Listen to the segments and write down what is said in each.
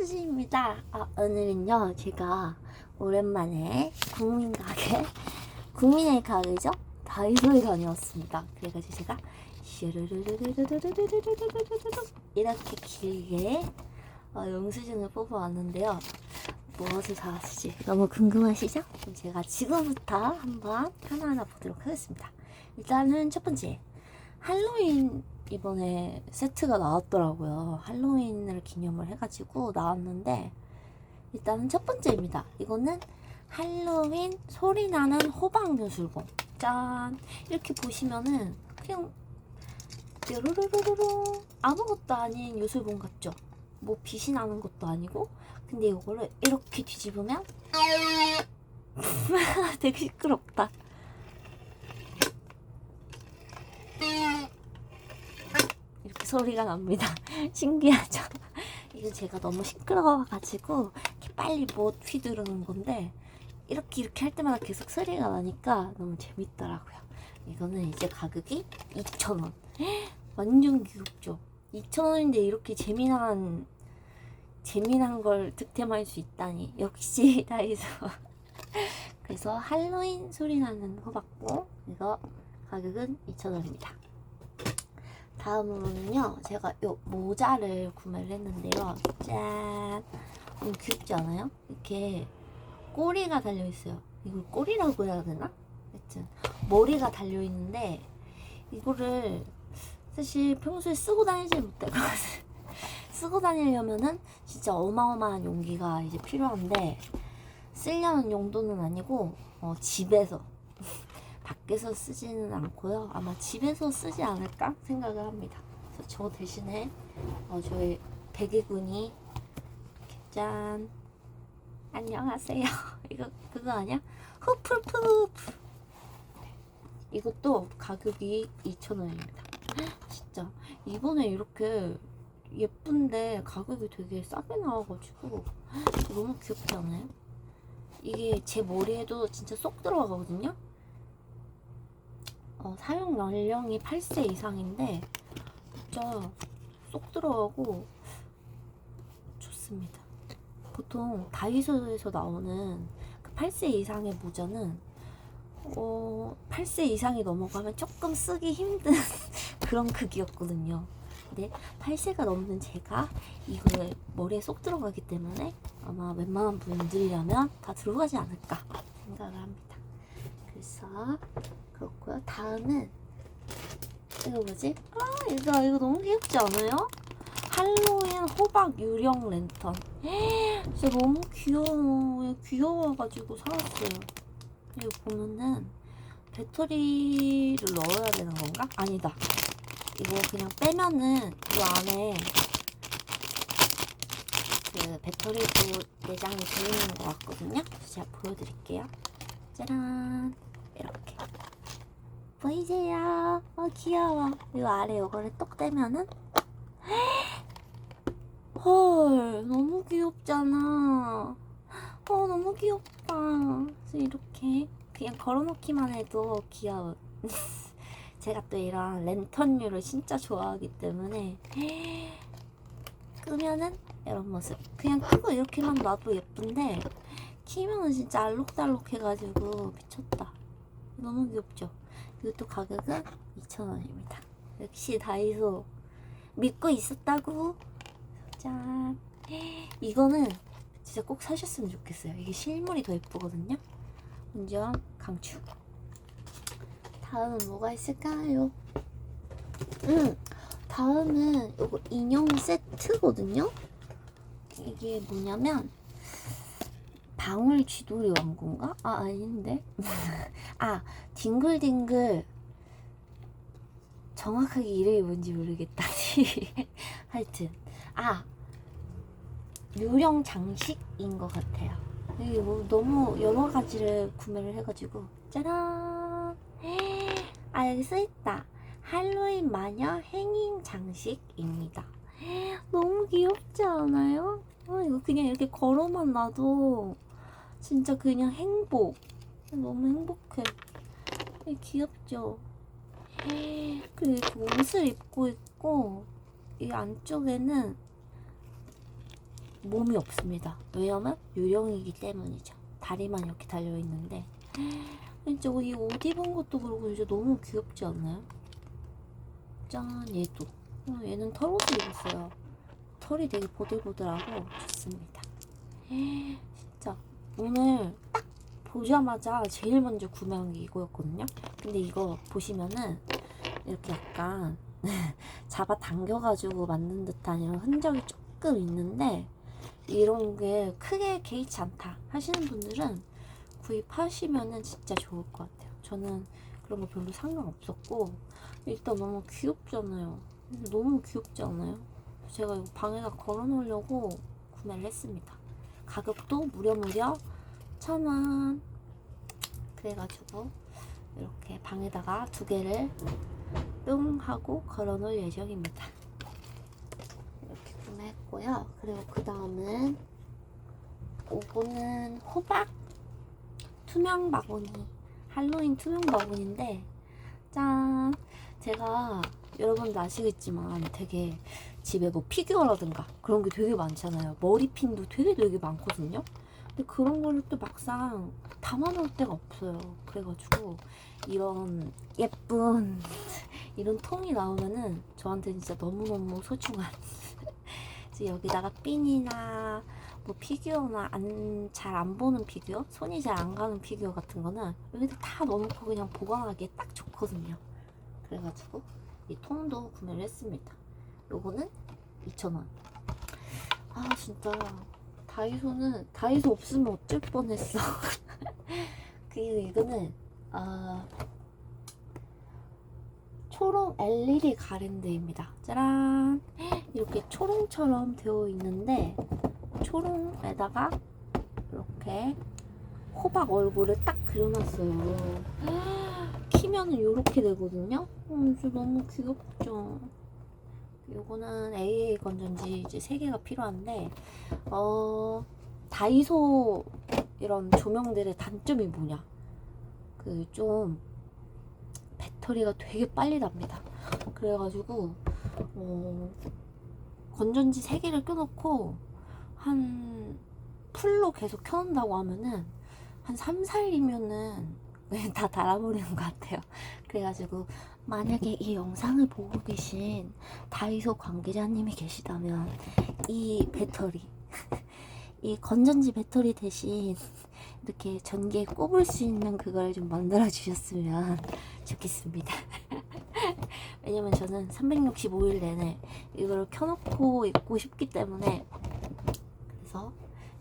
수지입니다. 아, 오늘은요, 제가 오랜만에 국민 가게, 국민의 가게죠? 다이소에 다녀왔습니다. 그래가지고 제가 쇼르르르르르르르 이렇게 길게 어, 영수증을 뽑아왔는데요. 무엇을 사왔을지 너무 궁금하시죠? 그럼 제가 지금부터 한번 하나하나 보도록 하겠습니다. 일단은 첫 번째, 할로윈 이번에 세트가 나왔더라고요. 할로윈을 기념을 해가지고 나왔는데 일단은 첫 번째입니다. 이거는 할로윈 소리 나는 호박 요술봉. 짠! 이렇게 보시면은 그냥 뾰로로로로로 아무것도 아닌 요술봉 같죠? 뭐 빛이 나는 것도 아니고 근데 이거를 이렇게 뒤집으면 되게 시끄럽다. 이렇게 소리가 납니다. 신기하죠? 이거 제가 너무 시끄러워가지고 이렇게 빨리 못 휘두르는 건데 이렇게 이렇게 할 때마다 계속 소리가 나니까 너무 재밌더라고요. 이거는 이제 가격이 2,000원. 완전 귀엽죠? 2,000원인데 이렇게 재미난 재미난 걸 득템할 수 있다니 역시 다이소. 그래서 할로윈 소리 나는 호박봉 이거 가격은 2,000원입니다. 다음으로는요, 제가 요 모자를 구매를 했는데요. 짠! 너무 귀엽지 않아요? 이렇게 꼬리가 달려있어요. 이걸 꼬리라고 해야 되나? 하여튼, 머리가 달려있는데, 이거를 사실 평소에 쓰고 다니지 못할 것 같아요. 쓰고 다니려면은 진짜 어마어마한 용기가 이제 필요한데, 쓰려는 용도는 아니고, 어, 집에서 밖에서 쓰지는 않고요. 아마 집에서 쓰지 않을까 생각을 합니다. 그래서 저 대신에 어, 백이군이 이렇게 짠 안녕하세요. 이거 그거 아니야? 후플푸프 이것도 가격이 2,000원입니다. 진짜 이번에 이렇게 예쁜데 가격이 되게 싸게 나와가지고 너무 귀엽지 않아요? 이게 제 머리에도 진짜 쏙 들어가거든요. 어, 사용 연령이 8세 이상인데 진짜 쏙 들어가고 좋습니다. 보통 다이소에서 나오는 그 8세 이상의 모자는 어, 8세 이상이 넘어가면 조금 쓰기 힘든 그런 크기였거든요. 근데 8세가 넘는 제가 이걸 머리에 쏙 들어가기 때문에 아마 웬만한 분들이라면 다 들어가지 않을까 생각을 합니다. 그래서 그렇고요. 다음은 이거 뭐지? 아 이거 이거 너무 귀엽지 않아요? 할로윈 호박 유령 랜턴. 진짜 너무 귀여워. 귀여워가지고 사왔어요. 이거 보면은 배터리를 넣어야 되는 건가? 아니다. 이거 그냥 빼면은 이 안에 그 배터리도 내장이 들어있는 것 같거든요. 제가 보여드릴게요. 짜란. 이렇게. 보이세요? 어, 귀여워. 이 아래 요거를 똑 떼면은 헐, 너무 귀엽잖아. 어, 너무 귀엽다. 이렇게 그냥 걸어놓기만 해도 귀여운. 제가 또 이런 랜턴류를 진짜 좋아하기 때문에 끄면은 이런 모습. 그냥 끄고 이렇게만 놔도 예쁜데 키면은 진짜 알록달록 해가지고 미쳤다. 너무 귀엽죠? 이것도 가격은 2,000원입니다. 역시 다이소 믿고 있었다고. 짠. 이거는 진짜 꼭 사셨으면 좋겠어요. 이게 실물이 더 예쁘거든요. 완전 강추. 다음은 뭐가 있을까요? 음, 다음은 이거 인형 세트거든요. 이게 뭐냐면 방울 쥐돌이 왕건가? 아 아닌데. 아 딩글딩글 정확하게 이름이 뭔지 모르겠다. 하여튼 아 유령 장식인 것 같아요. 이게 뭐 너무 여러 가지를 구매를 해가지고 짜란. 아 여기 써있다. 할로윈 마녀 행인 장식입니다. 너무 귀엽지 않아요? 아, 이거 그냥 이렇게 걸어만 놔도 진짜 그냥 행복. 너무 행복해. 귀엽죠? 그리고 옷을 입고 있고, 이 안쪽에는 몸이 없습니다. 왜냐면 유령이기 때문이죠. 다리만 이렇게 달려 있는데 진짜 이 옷 입은 것도 그렇고 진짜 너무 귀엽지 않나요? 짠 얘도 어, 얘는 털옷을 입었어요. 털이 되게 보들보들하고 좋습니다. 오늘 딱 보자마자 제일 먼저 구매한 게 이거였거든요. 근데 이거 보시면은 이렇게 약간 잡아 당겨가지고 만든 듯한 이런 흔적이 조금 있는데 이런 게 크게 개의치 않다 하시는 분들은 구입하시면은 진짜 좋을 것 같아요. 저는 그런 거 별로 상관없었고 일단 너무 귀엽잖아요. 너무 귀엽지 않아요? 제가 이거 방에다 걸어 놓으려고 구매를 했습니다. 가격도 무려 무려 천 원. 그래가지고 이렇게 방에다가 두 개를 뿅 하고 걸어 놓을 예정입니다. 이렇게 구매했고요. 그리고 그 다음은 요거는 호박 투명 바구니 할로윈 투명 바구니인데 짠 제가 여러분도 아시겠지만 되게 집에 뭐 피규어라든가 그런 게 되게 많잖아요 머리핀도 되게 되게 많거든요 근데 그런 거를 또 막상 담아놓을 데가 없어요 그래가지고 이런 예쁜 이런 통이 나오면은 저한테 진짜 너무너무 소중한 여기다가 핀이나 뭐 피규어나 안 잘 안 보는 피규어, 손이 잘 안 가는 피규어 같은 거는 여기다 다 넣어놓고 그냥 보관하기에 딱 좋거든요. 그래가지고 이 통도 구매를 했습니다. 요거는 2,000원. 아 진짜 다이소는 다이소 없으면 어쩔 뻔했어. 그리고 이거는 아 초롱 LED 가랜드입니다. 짜란 이렇게 초롱처럼 되어 있는데 초롱에다가 이렇게 호박 얼굴을 딱 그려놨어요. 키면은 이렇게 되거든요. 음, 진짜 너무 귀엽죠. 요거는 AA 건전지 이제 3개가 필요한데, 어, 다이소 이런 조명들의 단점이 뭐냐. 그 좀 배터리가 되게 빨리 답니다. 그래가지고, 어, 건전지 3개를 껴놓고, 한 풀로 계속 켜놓는다고 하면은 한 3, 4일이면은 다 달아버리는 것 같아요. 그래가지고 만약에 이 영상을 보고 계신 다이소 관계자님이 계시다면 이 배터리 이 건전지 배터리 대신 이렇게 전기에 꼽을 수 있는 그걸 좀 만들어 주셨으면 좋겠습니다. 왜냐면 저는 365일 내내 이걸 켜놓고 있고 싶기 때문에 그래서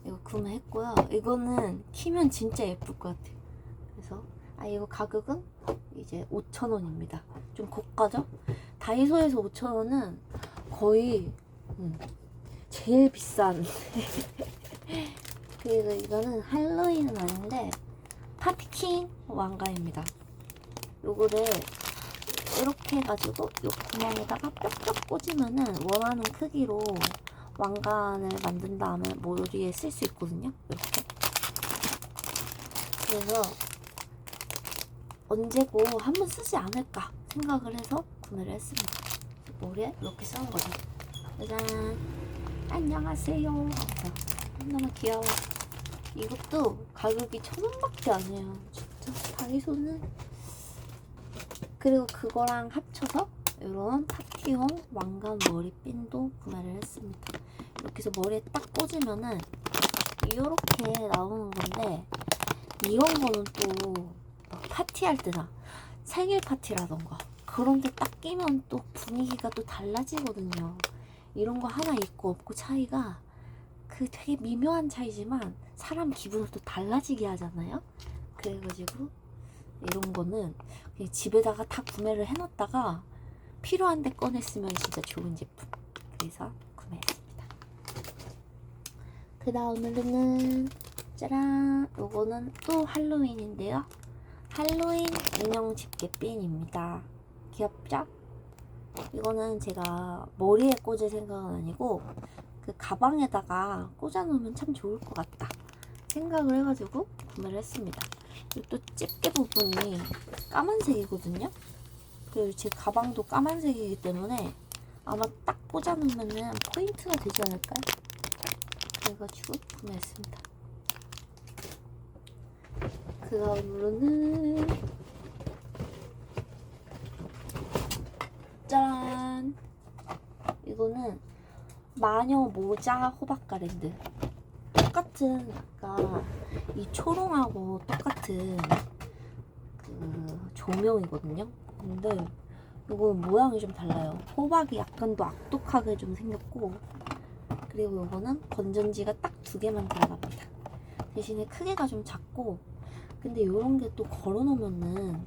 이거 구매했고요. 이거는 키면 진짜 예쁠 것 같아요. 아 이거 가격은 이제 5,000원입니다. 좀 고가죠? 다이소에서 5,000원은 거의 음, 제일 비싼 그리고 이거는 할로윈은 아닌데 파티킹 왕가입니다. 요거를 이렇게 해가지고 요 구멍에다가 뾱뾱 꽂으면은 원하는 크기로 왕관을 만든 다음에 머리에 쓸 수 있거든요. 이렇게. 그래서 언제고 한번 쓰지 않을까 생각을 해서 구매를 했습니다. 머리에 이렇게 쓰는 거죠. 짜잔. 안녕하세요. 너무 귀여워. 이것도 가격이 천 원밖에 안 해요. 진짜 다이소는. 그리고 그거랑 합쳐서 이런 파티용 왕관 머리핀도 구매를 했습니다. 이렇게 해서 머리에 딱 꽂으면은 이렇게 나오는 건데 이런 거는 또막 파티할 때나 생일 파티라던가 그런 데 딱 끼면 또 분위기가 또 달라지거든요. 이런 거 하나 있고 없고 차이가 그 되게 미묘한 차이지만 사람 기분을 또 달라지게 하잖아요. 그래가지고 이런 거는 집에다가 다 구매를 해놨다가 필요한데 꺼냈으면 진짜 좋은 제품. 그래서 구매했습니다. 그 다음으로는 짜란 요거는 또 할로윈인데요. 할로윈 인형 집게 핀입니다. 귀엽죠? 이거는 제가 머리에 꽂을 생각은 아니고 그 가방에다가 꽂아놓으면 참 좋을 것 같다 생각을 해가지고 구매를 했습니다. 그리고 또 집게 부분이 까만색이거든요. 그리고 제 가방도 까만색이기 때문에 아마 딱 꽂아놓으면 포인트가 되지 않을까요? 그래가지고 구매했습니다. 그 다음으로는 짠! 이거는 마녀 모자 호박 가랜드 똑같은 아까 이 초롱하고 똑같은 그 조명이거든요. 근데 이거는 모양이 좀 달라요. 호박이 약간 더 악독하게 좀 생겼고 그리고 이거는 건전지가 딱 두 개만 들어갑니다. 대신에 크기가 좀 작고 근데 이런 게 또 걸어놓으면은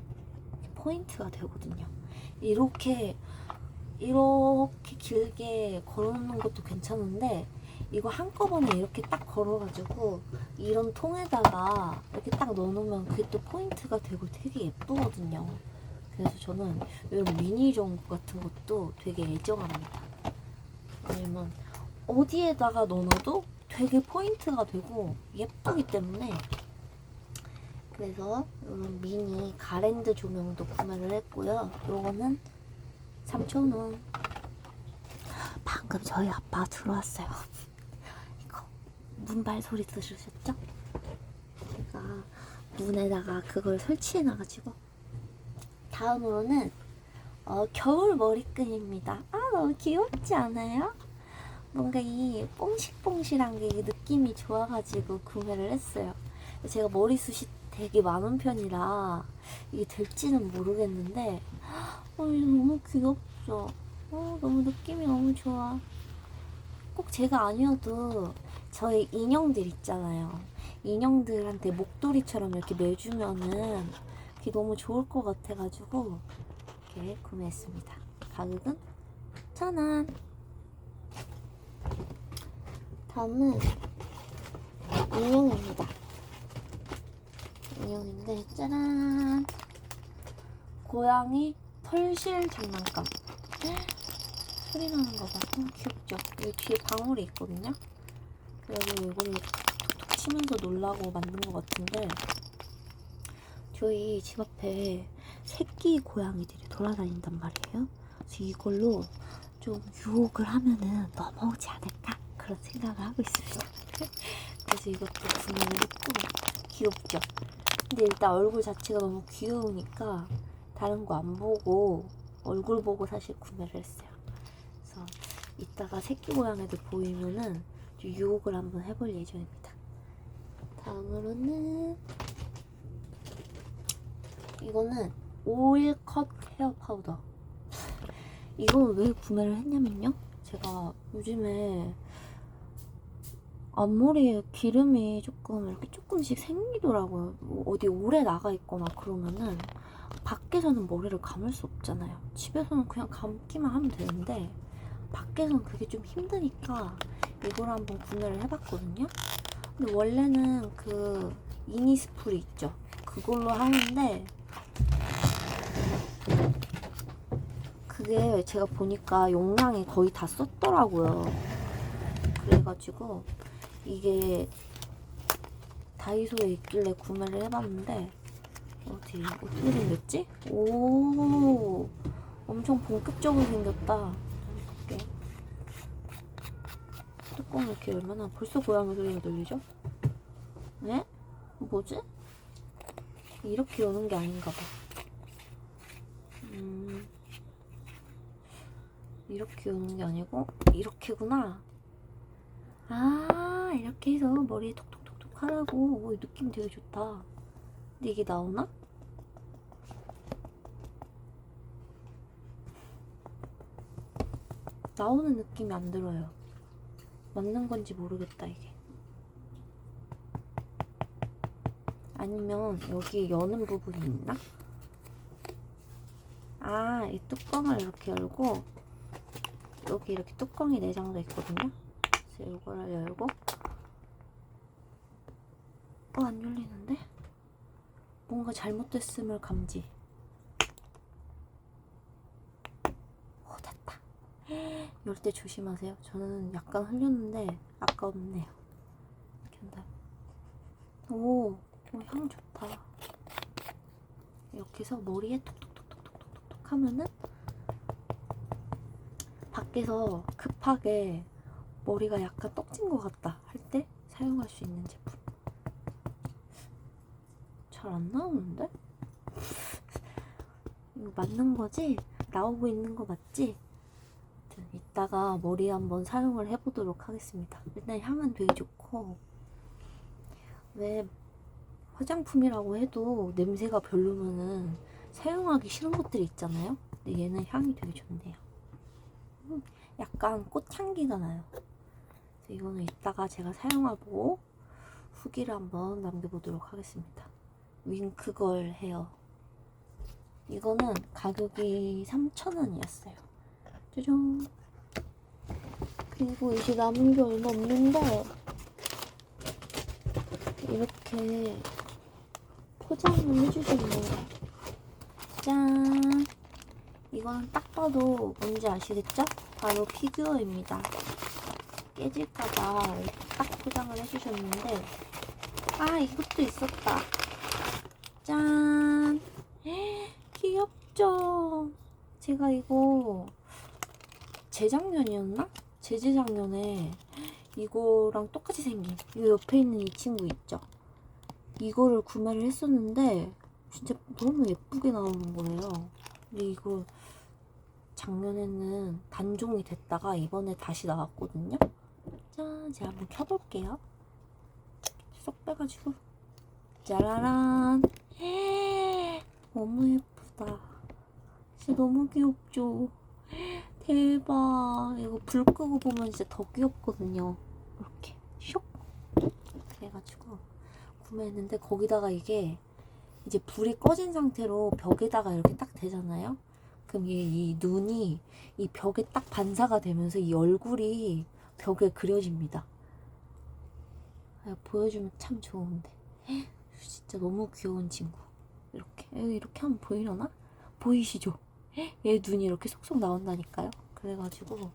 포인트가 되거든요. 이렇게 이렇게 길게 걸어놓는 것도 괜찮은데 이거 한꺼번에 이렇게 딱 걸어가지고 이런 통에다가 이렇게 딱 넣어놓으면 그게 또 포인트가 되고 되게 예쁘거든요. 그래서 저는 이런 미니 종구 같은 것도 되게 애정합니다. 왜냐면 어디에다가 넣어도 되게 포인트가 되고 예쁘기 때문에 그래서 이런 미니 가랜드 조명도 구매를 했고요. 요거는 3,000원. 방금 저희 아빠 들어왔어요. 이거 문발 소리 들으셨죠? 제가 문에다가 그걸 설치해놔가지고 다음으로는 어, 겨울 머리끈입니다. 아 너무 귀엽지 않아요? 뭔가 이 뽕실뽕실한 게 느낌이 좋아가지고 구매를 했어요. 제가 머리숱이 되게 많은 편이라 이게 될지는 모르겠는데 어, 이거 너무 귀엽죠? 어, 너무 느낌이 너무 좋아. 꼭 제가 아니어도 저희 인형들 있잖아요. 인형들한테 목도리처럼 이렇게 매주면은 그게 너무 좋을 것 같아가지고 이렇게 구매했습니다. 가격은 천 원. 다음은 인형입니다. 인형인데 짜란 고양이 털실 장난감 소리 나는 거 봐. 어, 귀엽죠? 여기 뒤에 방울이 있거든요. 그래서 이거를 톡톡 치면서 놀라고 만든 것 같은데 저희 집 앞에 새끼 고양이들이 돌아다닌단 말이에요. 그래서 이걸로 좀 유혹을 하면은 넘어오지 않을까 그런 생각을 하고 있습니다. 그래서 이것도 구매를 했고 귀엽죠? 근데 일단 얼굴 자체가 너무 귀여우니까 다른 거 안 보고 얼굴 보고 사실 구매를 했어요. 그래서 이따가 새끼 고양이들 보이면은 좀 유혹을 한번 해볼 예정입니다. 다음으로는 이거는 오일 컷 헤어 파우더. 이거는 왜 구매를 했냐면요. 제가 요즘에 앞머리에 기름이 조금 이렇게 조금씩 생기더라고요. 뭐 어디 오래 나가 있거나 그러면은 밖에서는 머리를 감을 수 없잖아요. 집에서는 그냥 감기만 하면 되는데 밖에서는 그게 좀 힘드니까 이걸 한번 구매를 해봤거든요. 근데 원래는 그 이니스프리 있죠. 그걸로 하는데 그게 제가 보니까 용량이 거의 다 썼더라고요. 그래가지고 이게 다이소에 있길래 구매를 해봤는데 어디 어떻게 생겼지? 오 엄청 본격적으로 생겼다. 볼게. 뚜껑 이렇게 얼마나 벌써 고양이 소리가 들리죠? 네? 뭐지? 이렇게 오는 게 아닌가 봐. 음, 이렇게 오는 게 아니고 이렇게구나. 아 이렇게 해서 머리에 톡톡톡톡 하라고. 오, 이 느낌 되게 좋다. 근데 이게 나오나? 나오는 느낌이 안 들어요. 맞는 건지 모르겠다, 이게. 아니면 여기 여는 부분이 있나? 아, 이 뚜껑을 이렇게 열고 여기 이렇게 뚜껑이 내장돼 있거든요. 그래서 이거를 열고 어, 안 열리는데? 뭔가 잘못됐음을 감지. 오, 됐다. 열 때 조심하세요. 저는 약간 흘렸는데 아까웠네요. 다음에. 오, 오, 향 좋다. 이렇게 해서 머리에 톡톡톡톡톡톡톡 하면은 밖에서 급하게 머리가 약간 떡진 것 같다 할 때 사용할 수 있는 제품. 잘 안 나오는데? 이거 맞는 거지? 나오고 있는 거 맞지? 이따가 머리 한번 사용을 해보도록 하겠습니다. 일단 향은 되게 좋고 왜 화장품이라고 해도 냄새가 별로면은 사용하기 싫은 것들이 있잖아요. 근데 얘는 향이 되게 좋네요. 음, 약간 꽃향기가 나요. 이거는 이따가 제가 사용해보고 후기를 한번 남겨보도록 하겠습니다. 윙크걸 헤어. 이거는 가격이 3,000원이었어요. 짜잔. 그리고 이제 남은 게 얼마 없는데 이렇게 포장을 해주셨네요. 짠! 이거는 딱 봐도 뭔지 아시겠죠? 바로 피규어입니다. 깨질까봐 딱 포장을 해주셨는데 아 이것도 있었다. 짠! 귀엽죠? 제가 이거 재작년이었나? 재재작년에 이거랑 똑같이 생긴 이 옆에 있는 이 친구 있죠? 이거를 구매를 했었는데 진짜 너무 예쁘게 나오는 거예요. 근데 이거 작년에는 단종이 됐다가 이번에 다시 나왔거든요. 짠, 제가 한번 켜볼게요. 쏙 빼가지고 짜라란. 너무 예쁘다. 진짜 너무 귀엽죠? 대박. 이거 불 끄고 보면 진짜 더 귀엽거든요. 이렇게 쇽. 그래가지고 구매했는데 거기다가 이게 이제 불이 꺼진 상태로 벽에다가 이렇게 딱 대잖아요. 그럼 이, 이 눈이 이 벽에 딱 반사가 되면서 이 얼굴이 벽에 그려집니다. 아, 보여주면 참 좋은데. 진짜 너무 귀여운 친구. 이렇게 이렇게 하면 보이려나? 보이시죠? 얘 눈이 이렇게 속속 나온다니까요. 그래가지고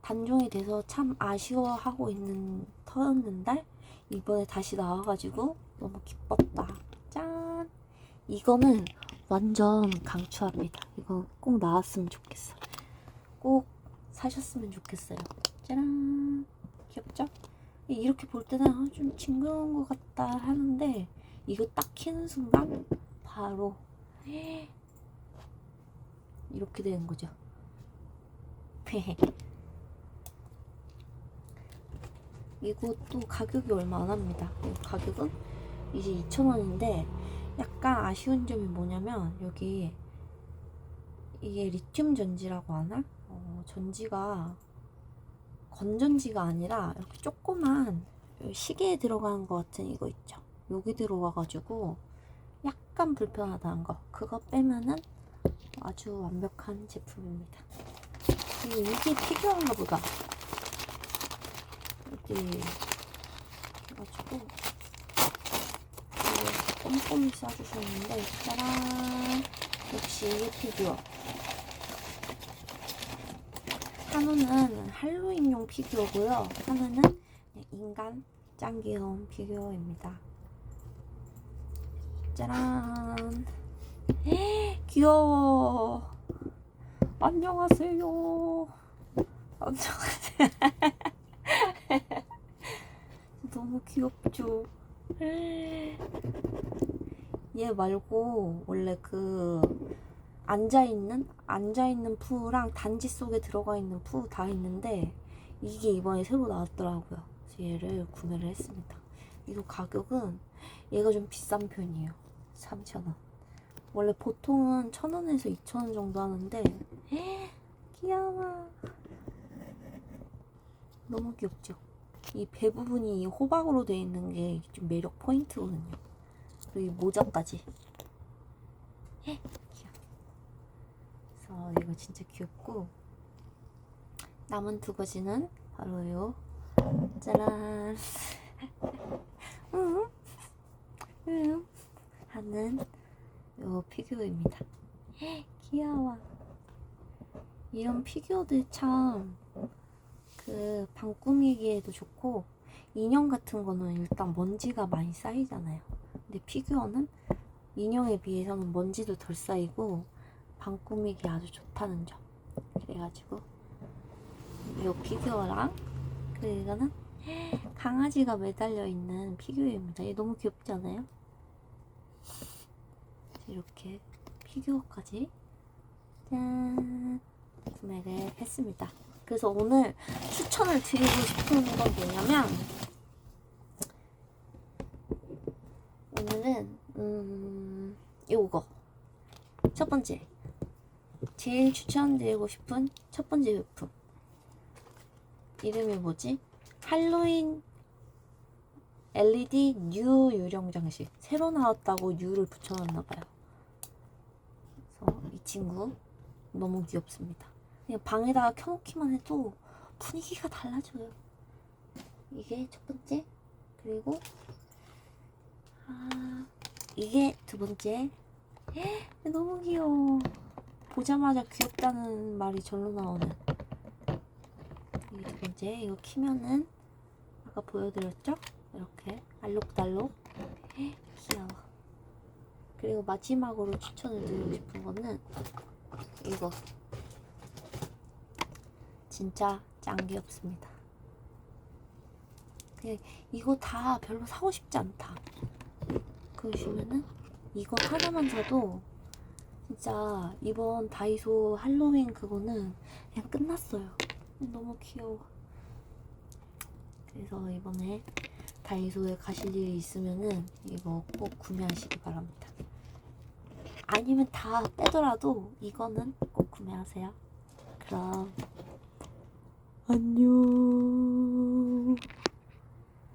단종이 돼서 참 아쉬워하고 있는 터였는데 이번에 다시 나와가지고 너무 기뻤다. 짠! 이거는 완전 강추합니다. 이거 꼭 나왔으면 좋겠어. 꼭 사셨으면 좋겠어요. 짜란! 귀엽죠? 이렇게 볼 때는 아, 좀 징그러운 것 같다 하는데 이거 딱 키는 순간 바로 이렇게 되는 거죠. 이것도 가격이 얼마 안 합니다. 이 가격은 이제 2,000원인데 약간 아쉬운 점이 뭐냐면 여기 이게 리튬 전지라고 하나? 어, 전지가 건전지가 아니라 이렇게 조그만 시계에 들어가는 것 같은 이거 있죠. 여기 들어와가지고 약간 불편하다는 거. 그거 빼면은 아주 완벽한 제품입니다. 이게 필요한가 보다. 이렇게 해가지고 꼼꼼히 싸주셨는데 짜란 역시 이게 피규어 하나는 할로윈용 피규어고요. 하나는 인간 짱 귀여운 피규어입니다. 짜란. 귀여워. 안녕하세요. 안녕하세요. 너무 귀엽죠? 얘 말고 원래 그 앉아있는 앉아있는 푸랑 단지 속에 들어가 있는 푸 다 있는데 이게 이번에 새로 나왔더라고요. 그래서 얘를 구매를 했습니다. 이거 가격은 얘가 좀 비싼 편이에요. 3,000원. 원래 보통은 1,000원에서 2,000원 정도 하는데 귀여워. 너무 귀엽죠? 이 배 부분이 이 호박으로 되어 있는 게 좀 매력 포인트거든요. 그리고 이 모자까지. 귀 그래서 이거 진짜 귀엽고 남은 두 가지는 바로 요 짜란 응? 응? 하는 요 피규어입니다. 귀여워. 이런 피규어들 참 그 방 꾸미기에도 좋고 인형 같은 거는 일단 먼지가 많이 쌓이잖아요. 근데 피규어는 인형에 비해서는 먼지도 덜 쌓이고 방 꾸미기 아주 좋다는 점. 그래가지고 이 피규어랑 그리고 이거는 강아지가 매달려 있는 피규어입니다. 얘 너무 귀엽지 않아요? 이렇게 피규어까지 짠 구매를 했습니다. 그래서 오늘 추천을 드리고 싶은 건 뭐냐면 오늘은 음 요거 첫 번째 제일 추천드리고 싶은 첫 번째 제품 이름이 뭐지? 할로윈 LED 뉴 유령 장식 새로 나왔다고 뉴를 붙여놨나봐요. 그래서 이 친구 너무 귀엽습니다. 그냥 방에다가 켜놓기만 해도 분위기가 달라져요. 이게 첫 번째 그리고 아 이게 두 번째 헉, 너무 귀여워. 보자마자 귀엽다는 말이 절로 나오는 두 번째 이거 키면은 아까 보여드렸죠? 이렇게 알록달록 헉, 귀여워. 그리고 마지막으로 추천을 드리고 싶은 거는 이거 진짜 짱 귀엽습니다. 그냥 이거 다 별로 사고 싶지 않다. 그러시면은 이거 하나만 사도 진짜 이번 다이소 할로윈 그거는 그냥 끝났어요. 너무 귀여워. 그래서 이번에 다이소에 가실 일이 있으면은 이거 꼭 구매하시기 바랍니다. 아니면 다 빼더라도 이거는 꼭 구매하세요. 그럼 안녕.